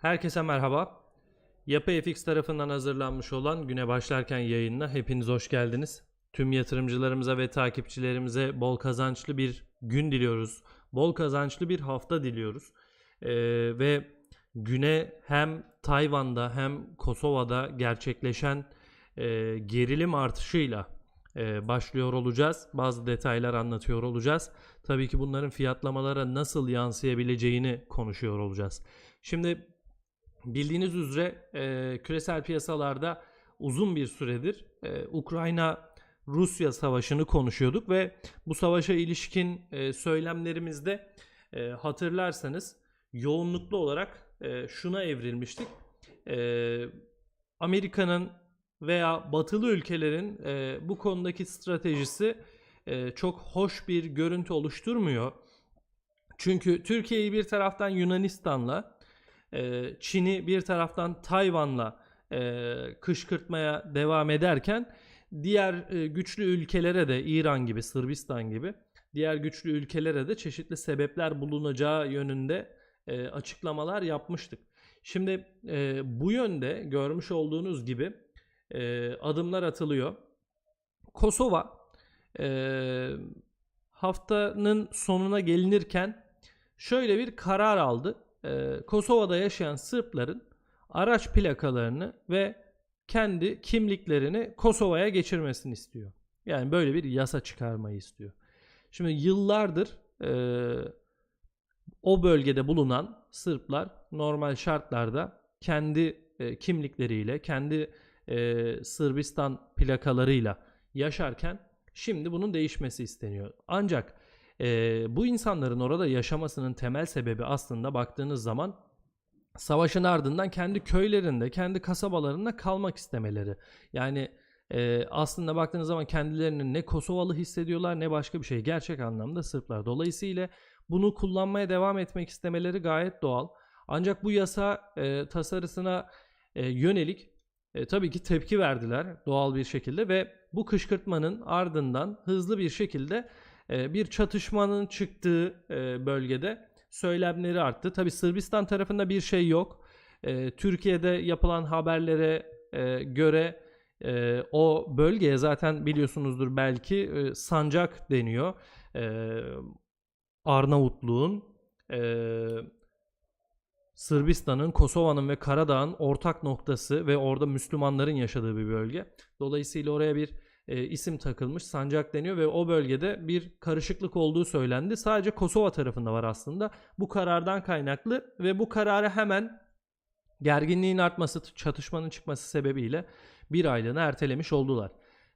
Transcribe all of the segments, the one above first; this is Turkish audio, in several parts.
Herkese merhaba. Yapı FX tarafından hazırlanmış olan güne başlarken yayınına hepiniz hoş geldiniz. Tüm yatırımcılarımıza ve takipçilerimize bol kazançlı bir gün diliyoruz. Bol kazançlı bir hafta diliyoruz. Ee, ve güne hem Tayvan'da hem Kosova'da gerçekleşen e, gerilim artışıyla e, başlıyor olacağız. Bazı detaylar anlatıyor olacağız. Tabii ki bunların fiyatlamalara nasıl yansıyabileceğini konuşuyor olacağız. Şimdi bildiğiniz üzere e, küresel piyasalarda uzun bir süredir e, Ukrayna Rusya savaşını konuşuyorduk ve bu savaşa ilişkin e, söylemlerimizde e, hatırlarsanız yoğunluklu olarak e, şuna evrilmiştik. E, Amerika'nın veya batılı ülkelerin e, bu konudaki stratejisi e, çok hoş bir görüntü oluşturmuyor. Çünkü Türkiye'yi bir taraftan Yunanistan'la, e, Çin'i bir taraftan Tayvan'la e, kışkırtmaya devam ederken diğer e, güçlü ülkelere de İran gibi, Sırbistan gibi diğer güçlü ülkelere de çeşitli sebepler bulunacağı yönünde e, açıklamalar yapmıştık. Şimdi bu yönde görmüş olduğunuz gibi adımlar atılıyor. Kosova haftanın sonuna gelinirken şöyle bir karar aldı. E, Kosova'da yaşayan Sırpların araç plakalarını ve kendi kimliklerini Kosova'ya geçirmesini istiyor. Yani böyle bir yasa çıkarmayı istiyor. Şimdi yıllardır e, o bölgede bulunan Sırplar normal şartlarda kendi e, kimlikleriyle, kendi e, Sırbistan plakalarıyla yaşarken şimdi bunun değişmesi isteniyor. Ancak e, bu insanların orada yaşamasının temel sebebi aslında baktığınız zaman savaşın ardından kendi köylerinde, kendi kasabalarında kalmak istemeleri. Yani e, aslında baktığınız zaman kendilerini ne Kosovalı hissediyorlar ne başka bir şey. Gerçek anlamda Sırplar. Dolayısıyla bunu kullanmaya devam etmek istemeleri gayet doğal. Ancak bu yasa e, tasarısına e, yönelik e, tabii ki tepki verdiler doğal bir şekilde ve bu kışkırtmanın ardından hızlı bir şekilde bir çatışmanın çıktığı e, bölgede söylemleri arttı. Tabii Sırbistan tarafında bir şey yok. E, Türkiye'de yapılan haberlere e, göre e, o bölgeye zaten biliyorsunuzdur belki sancak deniyor. Arnavutluğun, Sırbistan'ın, Kosova'nın ve Karadağ'ın ortak noktası ve orada Müslümanların yaşadığı bir bölge. Dolayısıyla oraya bir e, isim takılmış, sancak deniyor ve o bölgede bir karışıklık olduğu söylendi. Sadece Kosova tarafında var aslında. Bu karardan kaynaklı ve bu kararı hemen gerginliğin artması, çatışmanın çıkması sebebiyle bir aylığına ertelemiş oldular.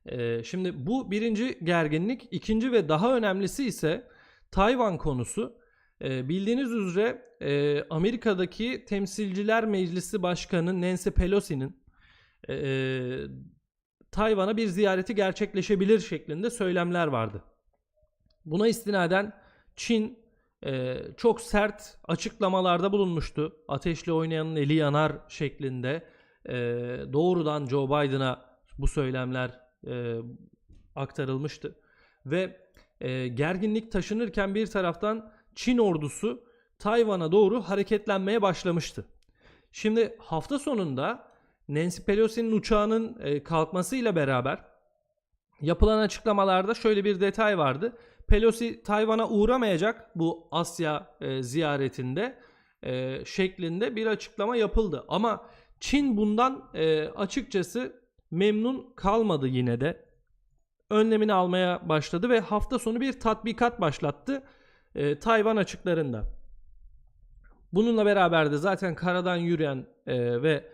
E, şimdi bu birinci gerginlik. ikinci ve daha önemlisi ise Tayvan konusu. E, bildiğiniz üzere e, Amerika'daki Temsilciler Meclisi Başkanı Nancy Pelosi'nin e, Tayvan'a bir ziyareti gerçekleşebilir şeklinde söylemler vardı. Buna istinaden Çin e, çok sert açıklamalarda bulunmuştu. Ateşle oynayanın eli yanar şeklinde e, doğrudan Joe Biden'a bu söylemler e, aktarılmıştı. Ve e, gerginlik taşınırken bir taraftan Çin ordusu Tayvan'a doğru hareketlenmeye başlamıştı. Şimdi hafta sonunda Nancy Pelosi'nin uçağının e, kalkmasıyla beraber yapılan açıklamalarda şöyle bir detay vardı. Pelosi Tayvan'a uğramayacak bu Asya e, ziyaretinde e, şeklinde bir açıklama yapıldı. Ama Çin bundan açıkçası memnun kalmadı yine de. Önlemini almaya başladı ve hafta sonu bir tatbikat başlattı e, Tayvan açıklarında. Bununla beraber de zaten karadan yürüyen e, ve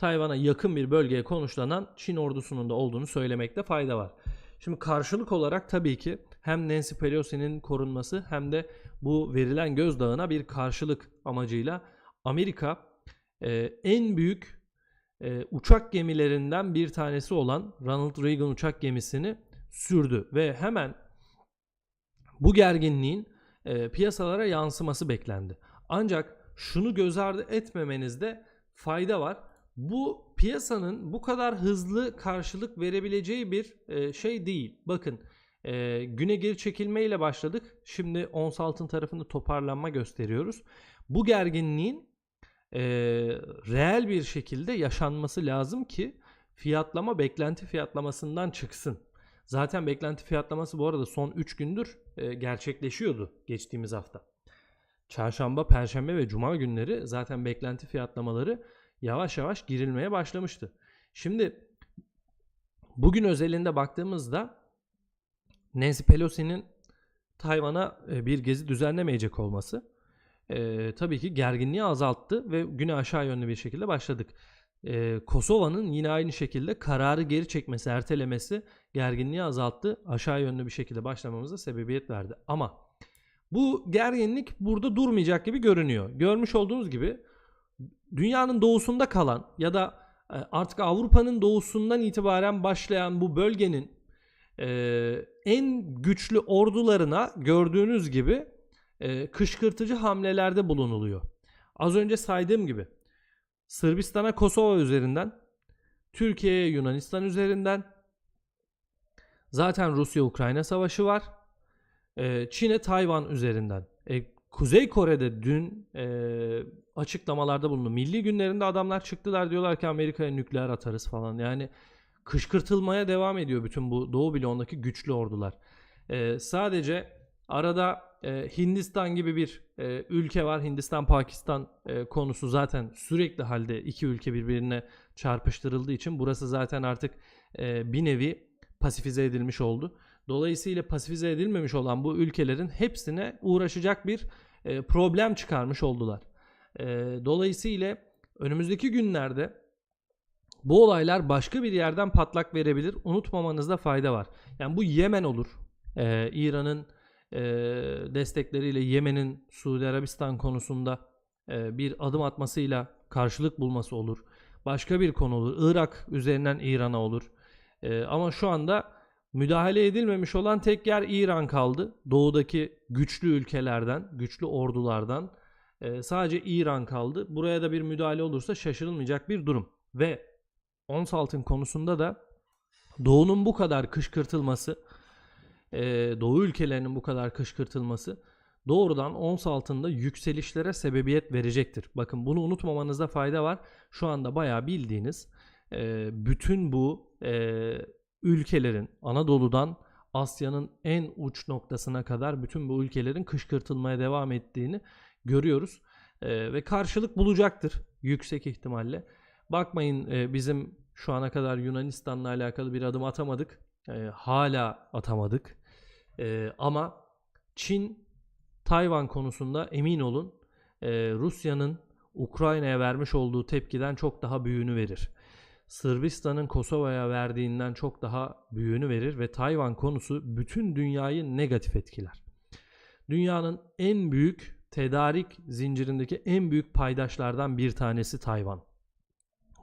Tayvan'a yakın bir bölgeye konuşlanan Çin ordusunun da olduğunu söylemekte fayda var. Şimdi karşılık olarak tabii ki hem Nancy Pelosi'nin korunması hem de bu verilen gözdağına bir karşılık amacıyla Amerika e, en büyük e, uçak gemilerinden bir tanesi olan Ronald Reagan uçak gemisini sürdü ve hemen bu gerginliğin e, piyasalara yansıması beklendi. Ancak şunu göz ardı etmemenizde fayda var. Bu piyasanın bu kadar hızlı karşılık verebileceği bir e, şey değil. Bakın e, güne geri çekilmeyle başladık. Şimdi ons altın tarafında toparlanma gösteriyoruz. Bu gerginliğin e, reel bir şekilde yaşanması lazım ki fiyatlama beklenti fiyatlamasından çıksın. Zaten beklenti fiyatlaması bu arada son 3 gündür gerçekleşiyordu geçtiğimiz hafta. Çarşamba, Perşembe ve Cuma günleri zaten beklenti fiyatlamaları yavaş yavaş girilmeye başlamıştı. Şimdi bugün özelinde baktığımızda Nancy Pelosi'nin Tayvan'a e, bir gezi düzenlemeyecek olması e, tabii ki gerginliği azalttı ve güne aşağı yönlü bir şekilde başladık. E, Kosova'nın yine aynı şekilde kararı geri çekmesi, ertelemesi gerginliği azalttı. Aşağı yönlü bir şekilde başlamamıza sebebiyet verdi. Ama bu gerginlik burada durmayacak gibi görünüyor. Görmüş olduğunuz gibi dünyanın doğusunda kalan ya da e, artık Avrupa'nın doğusundan itibaren başlayan bu bölgenin e, en güçlü ordularına gördüğünüz gibi e, kışkırtıcı hamlelerde bulunuluyor. Az önce saydığım gibi Sırbistan'a Kosova üzerinden, Türkiye'ye Yunanistan üzerinden, zaten Rusya-Ukrayna savaşı var. Çin'e Tayvan üzerinden. E, Kuzey Kore'de dün açıklamalarda bulundu. Milli günlerinde adamlar çıktılar diyorlar ki Amerika'ya nükleer atarız falan. Yani kışkırtılmaya devam ediyor bütün bu Doğu bloğundaki güçlü ordular. E, sadece arada e, Hindistan gibi bir e, ülke var. Hindistan-Pakistan e, konusu zaten sürekli halde iki ülke birbirine çarpıştırıldığı için burası zaten artık e, bir nevi pasifize edilmiş oldu. Dolayısıyla pasifize edilmemiş olan bu ülkelerin hepsine uğraşacak bir e, problem çıkarmış oldular. E, dolayısıyla önümüzdeki günlerde bu olaylar başka bir yerden patlak verebilir. Unutmamanızda fayda var. Yani bu Yemen olur. E, İran'ın e, destekleriyle Yemen'in Suudi Arabistan konusunda e, bir adım atmasıyla karşılık bulması olur. Başka bir konu olur. Irak üzerinden İran'a olur. E, ama şu anda müdahale edilmemiş olan tek yer İran kaldı. Doğudaki güçlü ülkelerden, güçlü ordulardan e, sadece İran kaldı. Buraya da bir müdahale olursa şaşırılmayacak bir durum. Ve ons altın konusunda da Doğu'nun bu kadar kışkırtılması, e, Doğu ülkelerinin bu kadar kışkırtılması doğrudan ons altında yükselişlere sebebiyet verecektir. Bakın bunu unutmamanızda fayda var. Şu anda bayağı bildiğiniz e, bütün bu e, ülkelerin Anadolu'dan Asya'nın en uç noktasına kadar bütün bu ülkelerin kışkırtılmaya devam ettiğini görüyoruz. E, ve karşılık bulacaktır yüksek ihtimalle. Bakmayın e, bizim şu ana kadar Yunanistan'la alakalı bir adım atamadık. E, hala atamadık. E, ama Çin Tayvan konusunda emin olun e, Rusya'nın Ukrayna'ya vermiş olduğu tepkiden çok daha büyüğünü verir. Sırbistan'ın Kosova'ya verdiğinden çok daha büyüğünü verir ve Tayvan konusu bütün dünyayı negatif etkiler. Dünyanın en büyük tedarik zincirindeki en büyük paydaşlardan bir tanesi Tayvan.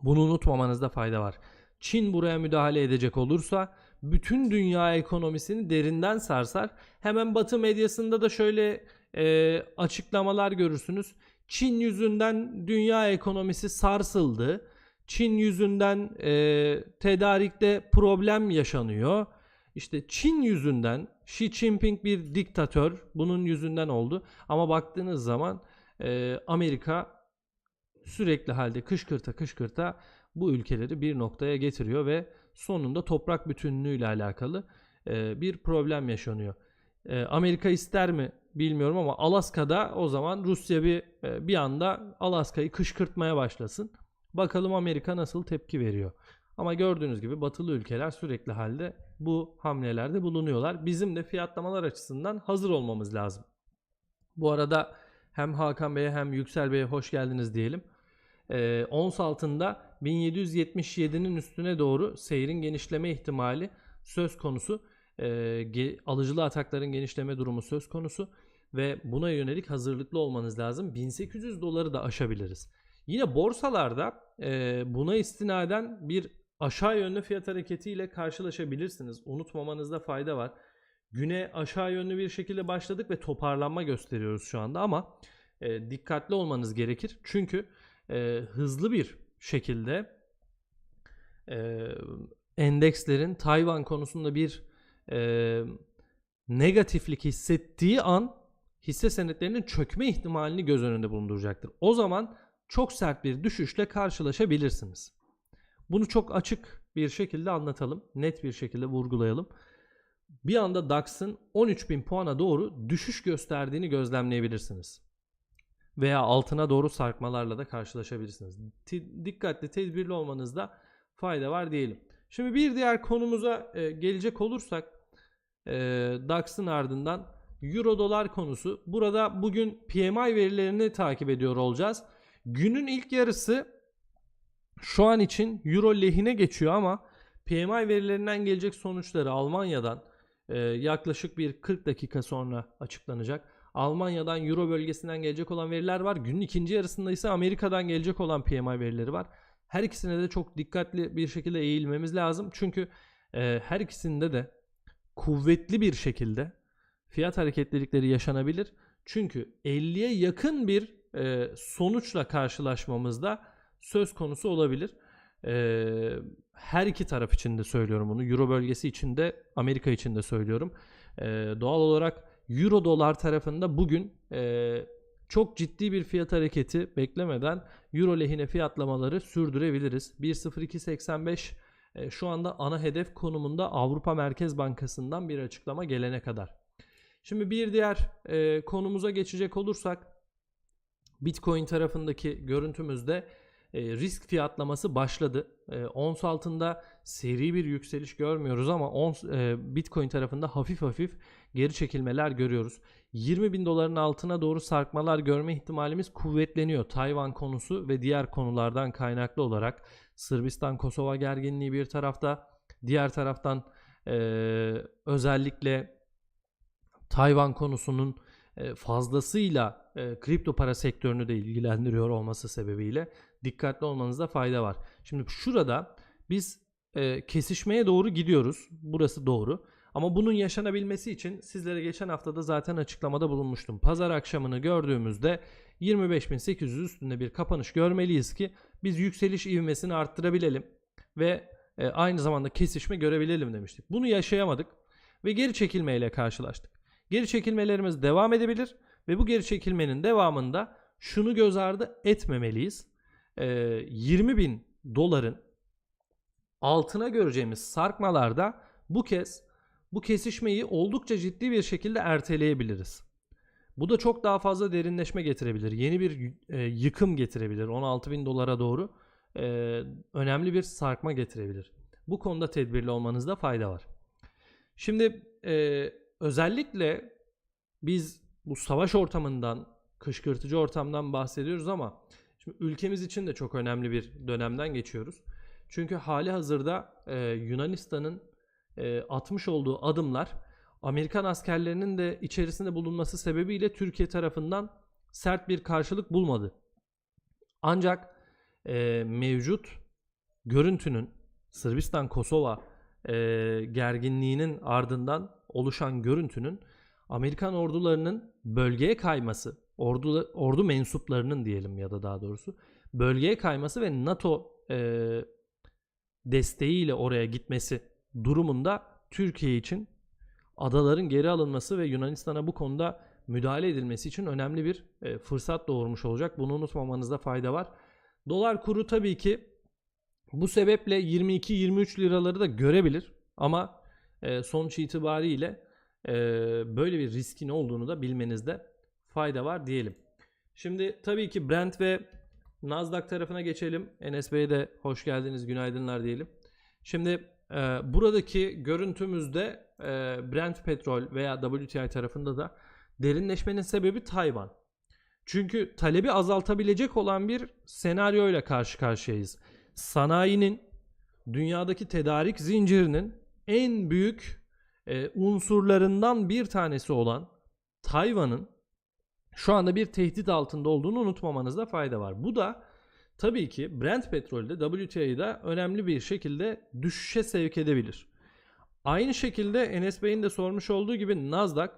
Bunu unutmamanızda fayda var. Çin buraya müdahale edecek olursa bütün dünya ekonomisini derinden sarsar. Hemen Batı medyasında da şöyle e, açıklamalar görürsünüz. Çin yüzünden dünya ekonomisi sarsıldı. Çin yüzünden e, tedarikte problem yaşanıyor. İşte Çin yüzünden Xi Jinping bir diktatör bunun yüzünden oldu. Ama baktığınız zaman e, Amerika sürekli halde kışkırta kışkırta bu ülkeleri bir noktaya getiriyor ve sonunda toprak bütünlüğüyle alakalı e, bir problem yaşanıyor. E, Amerika ister mi bilmiyorum ama Alaska'da o zaman Rusya bir e, bir anda Alaska'yı kışkırtmaya başlasın. Bakalım Amerika nasıl tepki veriyor. Ama gördüğünüz gibi batılı ülkeler sürekli halde bu hamlelerde bulunuyorlar. Bizim de fiyatlamalar açısından hazır olmamız lazım. Bu arada hem Hakan Bey'e hem Yüksel Bey'e hoş geldiniz diyelim. Ee, ons altında 1777'nin üstüne doğru seyrin genişleme ihtimali söz konusu. Ee, alıcılı atakların genişleme durumu söz konusu ve buna yönelik hazırlıklı olmanız lazım. 1800 doları da aşabiliriz. Yine borsalarda e, buna istinaden bir aşağı yönlü fiyat hareketiyle karşılaşabilirsiniz. Unutmamanızda fayda var. Güne aşağı yönlü bir şekilde başladık ve toparlanma gösteriyoruz şu anda ama e, dikkatli olmanız gerekir. Çünkü e, hızlı bir şekilde e, endekslerin Tayvan konusunda bir e, negatiflik hissettiği an hisse senetlerinin çökme ihtimalini göz önünde bulunduracaktır. O zaman çok sert bir düşüşle karşılaşabilirsiniz. Bunu çok açık bir şekilde anlatalım. Net bir şekilde vurgulayalım. Bir anda DAX'ın 13.000 puana doğru düşüş gösterdiğini gözlemleyebilirsiniz. Veya altına doğru sarkmalarla da karşılaşabilirsiniz. Ti- dikkatli, tedbirli olmanızda fayda var diyelim. Şimdi bir diğer konumuza e, gelecek olursak e, DAX'ın ardından Euro dolar konusu. Burada bugün PMI verilerini takip ediyor olacağız. Günün ilk yarısı şu an için Euro lehine geçiyor ama PMI verilerinden gelecek sonuçları Almanya'dan e, yaklaşık bir 40 dakika sonra açıklanacak. Almanya'dan Euro bölgesinden gelecek olan veriler var. Günün ikinci yarısında ise Amerika'dan gelecek olan PMI verileri var. Her ikisine de çok dikkatli bir şekilde eğilmemiz lazım. Çünkü e, her ikisinde de kuvvetli bir şekilde fiyat hareketlilikleri yaşanabilir. Çünkü 50'ye yakın bir e, sonuçla karşılaşmamızda söz konusu olabilir. E, her iki taraf için de söylüyorum bunu. Euro bölgesi için de Amerika için de söylüyorum. E, doğal olarak Euro dolar tarafında bugün e, çok ciddi bir fiyat hareketi beklemeden Euro lehine fiyatlamaları sürdürebiliriz. 1.0285 e, şu anda ana hedef konumunda Avrupa Merkez Bankası'ndan bir açıklama gelene kadar. Şimdi bir diğer e, konumuza geçecek olursak Bitcoin tarafındaki görüntümüzde e, risk fiyatlaması başladı. E, ons altında seri bir yükseliş görmüyoruz ama ons, e, Bitcoin tarafında hafif hafif geri çekilmeler görüyoruz. 20 bin doların altına doğru sarkmalar görme ihtimalimiz kuvvetleniyor. Tayvan konusu ve diğer konulardan kaynaklı olarak Sırbistan Kosova gerginliği bir tarafta, diğer taraftan e, özellikle Tayvan konusunun fazlasıyla kripto para sektörünü de ilgilendiriyor olması sebebiyle dikkatli olmanızda fayda var. Şimdi şurada biz e, kesişmeye doğru gidiyoruz. Burası doğru. Ama bunun yaşanabilmesi için sizlere geçen haftada zaten açıklamada bulunmuştum. Pazar akşamını gördüğümüzde 25.800 üstünde bir kapanış görmeliyiz ki biz yükseliş ivmesini arttırabilelim ve e, aynı zamanda kesişme görebilelim demiştik. Bunu yaşayamadık ve geri çekilmeyle karşılaştık. Geri çekilmelerimiz devam edebilir ve bu geri çekilmenin devamında şunu göz ardı etmemeliyiz. E, 20 bin doların altına göreceğimiz sarkmalarda bu kez bu kesişmeyi oldukça ciddi bir şekilde erteleyebiliriz. Bu da çok daha fazla derinleşme getirebilir. Yeni bir e, yıkım getirebilir. 16 bin dolara doğru e, önemli bir sarkma getirebilir. Bu konuda tedbirli olmanızda fayda var. Şimdi e, özellikle biz bu savaş ortamından, kışkırtıcı ortamdan bahsediyoruz ama şimdi ülkemiz için de çok önemli bir dönemden geçiyoruz. Çünkü hali hazırda e, Yunanistan'ın e, atmış olduğu adımlar Amerikan askerlerinin de içerisinde bulunması sebebiyle Türkiye tarafından sert bir karşılık bulmadı. Ancak e, mevcut görüntünün Sırbistan-Kosova e, gerginliğinin ardından oluşan görüntünün Amerikan ordularının bölgeye kayması, ordu, ordu mensuplarının diyelim ya da daha doğrusu bölgeye kayması ve NATO e, desteğiyle oraya gitmesi durumunda Türkiye için adaların geri alınması ve Yunanistan'a bu konuda müdahale edilmesi için önemli bir e, fırsat doğurmuş olacak. Bunu unutmamanızda fayda var. Dolar kuru tabii ki bu sebeple 22-23 liraları da görebilir ama e, sonuç itibariyle e, böyle bir riskin olduğunu da bilmenizde fayda var diyelim. Şimdi tabii ki Brent ve Nasdaq tarafına geçelim. Enes Bey'e de hoş geldiniz, günaydınlar diyelim. Şimdi e, buradaki görüntümüzde e, Brent petrol veya WTI tarafında da derinleşmenin sebebi Tayvan. Çünkü talebi azaltabilecek olan bir senaryo ile karşı karşıyayız. Sanayinin dünyadaki tedarik zincirinin en büyük e, unsurlarından bir tanesi olan Tayvan'ın şu anda bir tehdit altında olduğunu unutmamanızda fayda var. Bu da tabii ki Brent petrolde WTI'da önemli bir şekilde düşüşe sevk edebilir. Aynı şekilde Enes Bey'in de sormuş olduğu gibi Nasdaq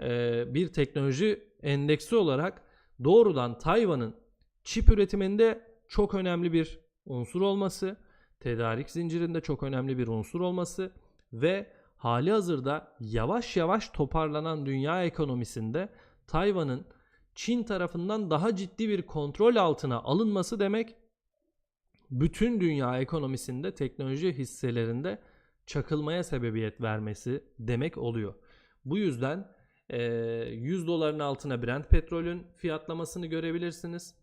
e, bir teknoloji endeksi olarak doğrudan Tayvan'ın çip üretiminde çok önemli bir unsur olması, tedarik zincirinde çok önemli bir unsur olması ve hali hazırda yavaş yavaş toparlanan dünya ekonomisinde Tayvan'ın Çin tarafından daha ciddi bir kontrol altına alınması demek bütün dünya ekonomisinde teknoloji hisselerinde çakılmaya sebebiyet vermesi demek oluyor. Bu yüzden e, 100 doların altına Brent petrolün fiyatlamasını görebilirsiniz.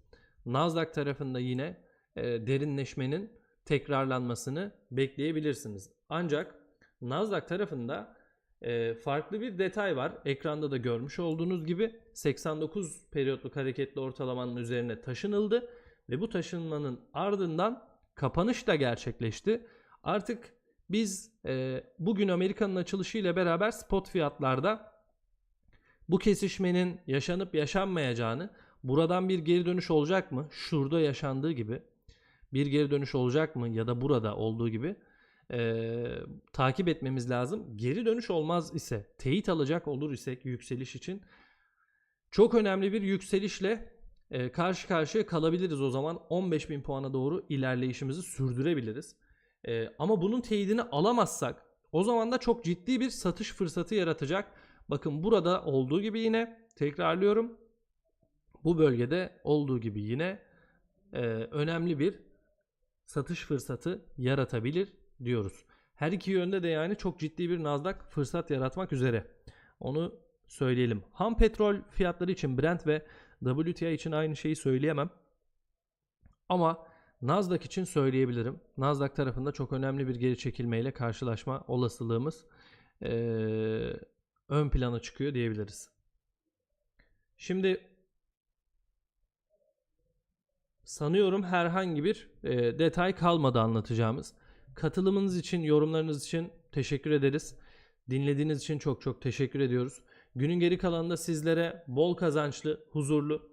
Nasdaq tarafında yine e, derinleşmenin tekrarlanmasını bekleyebilirsiniz. Ancak Nasdaq tarafında e, farklı bir detay var. Ekranda da görmüş olduğunuz gibi 89 periyotluk hareketli ortalamanın üzerine taşınıldı ve bu taşınmanın ardından kapanış da gerçekleşti. Artık biz e, bugün Amerika'nın açılışı ile beraber spot fiyatlarda bu kesişmenin yaşanıp yaşanmayacağını, buradan bir geri dönüş olacak mı? Şurada yaşandığı gibi bir geri dönüş olacak mı ya da burada olduğu gibi e, takip etmemiz lazım. Geri dönüş olmaz ise, teyit alacak olur isek yükseliş için çok önemli bir yükselişle e, karşı karşıya kalabiliriz o zaman 15.000 puana doğru ilerleyişimizi sürdürebiliriz. E, ama bunun teyidini alamazsak o zaman da çok ciddi bir satış fırsatı yaratacak. Bakın burada olduğu gibi yine tekrarlıyorum. Bu bölgede olduğu gibi yine e, önemli bir satış fırsatı yaratabilir diyoruz. Her iki yönde de yani çok ciddi bir Nasdaq fırsat yaratmak üzere. Onu söyleyelim. Ham petrol fiyatları için Brent ve WTI için aynı şeyi söyleyemem. Ama Nasdaq için söyleyebilirim. Nasdaq tarafında çok önemli bir geri çekilmeyle karşılaşma olasılığımız eee, ön plana çıkıyor diyebiliriz. Şimdi sanıyorum herhangi bir e, detay kalmadı anlatacağımız. Katılımınız için, yorumlarınız için teşekkür ederiz. Dinlediğiniz için çok çok teşekkür ediyoruz. Günün geri kalanında sizlere bol kazançlı, huzurlu